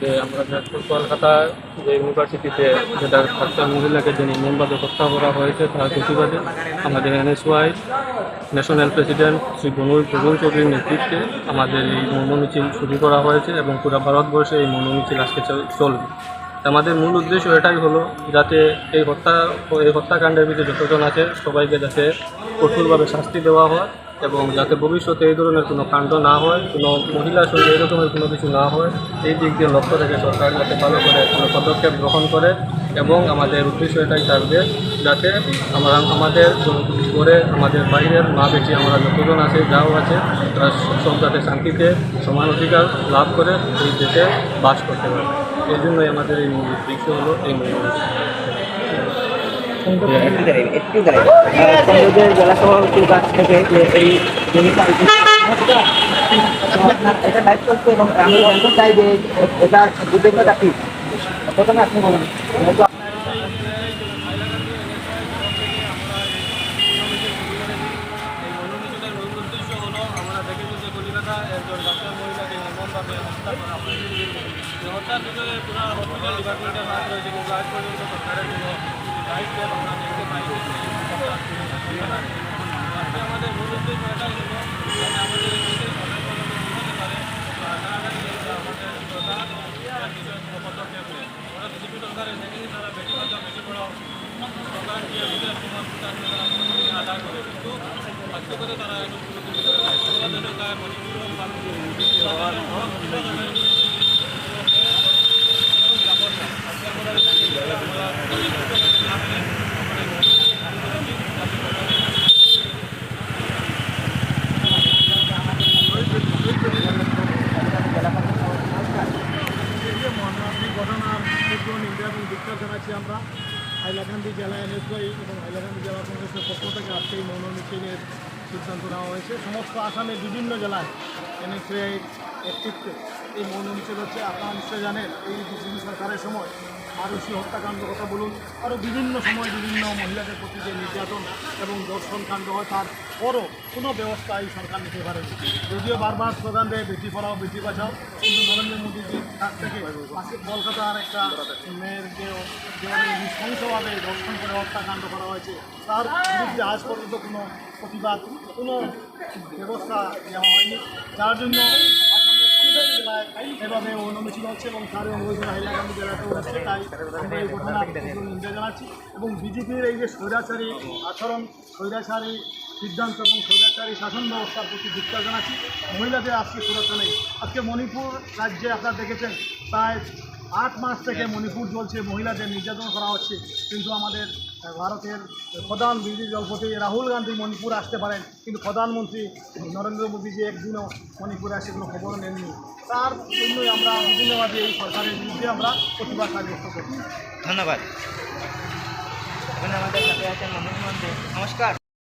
যে আমরা যাজপুর কলকাতা যে ইউনিভার্সিটিতে যেটা একটা মহিলাকে যে নির্মমভাবে হত্যা করা হয়েছে, তার প্রতিবাদে আমাদের NSY, national president Shri Banul Prabin চৌধুরীর নেতৃত্বে আমাদের এই মৌন মিছিল শুরু করা হয়েছে এবং পুরো ভারতবর্ষে এই মৌন মিছিল আজকে চল- চলবে। আমাদের মূল উদ্দেশ্য এটাই হলো যাতে এই হত্যা, এই হত্যাকাণ্ডের ভিতরে যতজন আছে সবাইকে যাতে কঠোরভাবে শাস্তি দেওয়া হয়। এবং যাতে ভবিষ্যতে এই ধরনের কোনো কাণ্ড না হয়, কোনো মহিলার সঙ্গে এই রকমের কোনো কিছু না হয়, এই দিক দিয়ে লক্ষ্য রেখে সরকার যাতে ভালো করে কোনো পদক্ষেপ গ্রহণ করে এবং আমাদের উদ্দেশ্য এটাই থাকবে যাতে আমরা, আমাদের করে আমাদের বাইরের মা বেটি আমরা যতজন আছে, যাও আছে, তারা সব যাতে শান্তিতে সমান অধিকার লাভ করে এই দেশে বাস করতে পারে। এই জন্যই আমাদের এই উদ্দেশ্য হলো এই মূল একটু কংগ্রেসের জেলা সভাপতির কাছ থেকে যে এই জিনিসটা এটা করছে এবং আমি জানতে চাই যে এটা উদ্দেশ্যটা কি? প্রথমে আপনি বলুন। হত্যার পুরো হসপিটাল ডিপার্টমেন্টের হাত রয়েছে কিন্তু আজ পর্যন্ত সরকারের কোনো আমাদের মূল উদ্দেশ্য এটাই হলো আমাদের এই দেশে সরকার পর্যন্ত পৌঁছাতে পারে বা তাড়াতাড়ি যাতে আমাদের সরকার এর বিষয়ে কোনো পদক্ষেপ নেয় আমরা বিজেপি সরকারের দেখেছি তারা বেশি বাঁচাও বেশি পড়াও সরকার যে আমাদের সমাজ আছে তারা ভূমিকা আদায় করে কিন্তু বাস্তবতা তারা একটু পুরোপুরি করে দেয়। বাংলাদেশের গায়ে মণিপুর হোক বা বাংলাদেশের হোক, বিভিন্ন জায়গায় এই মর্মান্তিক ঘটনার তীব্র নিন্দা এবং ধিক্ষার জানাচ্ছি আমরা। হাইলাকান্দি জেলা এনএসওয়াই এবং হাইলাকান্দি জেলা কংগ্রেসের পক্ষ থেকে আজকে এই মৌন মিছিলের সিদ্ধান্ত নেওয়া হয়েছে। সমস্ত আসামের বিভিন্ন জেলায় এনএসওয়াই নেতৃত্বে এই মৌন মিছিল হচ্ছে আপনারা নিশ্চয় জানেন, এই বিজেপি সরকারের সময় আরুষি হত্যাকাণ্ড কথা বলুন আরও বিভিন্ন সময় বিভিন্ন মহিলাদের প্রতি যে নির্যাতন এবং দর্শন কাণ্ড হয়, তার পরও কোনো ব্যবস্থা এই সরকার নিতে পারেনি। যদিও বারবার স্লোগান দেয়, বেটি পড়াও, বেটি বাঁচাও, কিন্তু নরেন্দ্র মোদীজির কাছ থেকে কলকাতার একটা মেয়েরকে যেভাবে নৃশংসভাবে ধর্ষণ করে হত্যাকাণ্ড করা হয়েছে। তার বিরুদ্ধে আজ পর্যন্ত কোনো প্রতিবাদ, কোনো ব্যবস্থা নেওয়া হয়নি। যার জন্য এভাবে অনুমিছিল হচ্ছে এবং তারই অনুমোদন হাইলাকান্দি জেলাতেও হচ্ছে, তাই এই তীব্র নিন্দা জানাচ্ছি। এবং বিজেপির এই যে স্বৈরাচারী আচরণ, স্বৈরাচারী সিদ্ধান্ত এবং স্বৈরাচারী শাসন ব্যবস্থার প্রতি ধিক্কার জানাচ্ছি। মহিলাদের আজকে সুরক্ষা নেই। আজকে মণিপুর রাজ্যে আপনারা দেখেছেন, প্রায় আট মাস থেকে মণিপুর চলছে মহিলাদের নির্যাতন করা হচ্ছে। কিন্তু আমাদের ভারতের প্রধান বিরোধী দলপতি রাহুল গান্ধী মণিপুর আসতে পারেন, কিন্তু প্রধানমন্ত্রী নরেন্দ্র মোদী যে একদিনও মণিপুরে আসে কোনো খবর নেননি। তার জন্যই আমরা বিভিন্নভাবে এই সরকারের বিরুদ্ধে আমরা প্রতিবাদ সাব্যস্ত করছি। ধন্যবাদ। এখন আমাদের সাথে আছেন নমস্কার।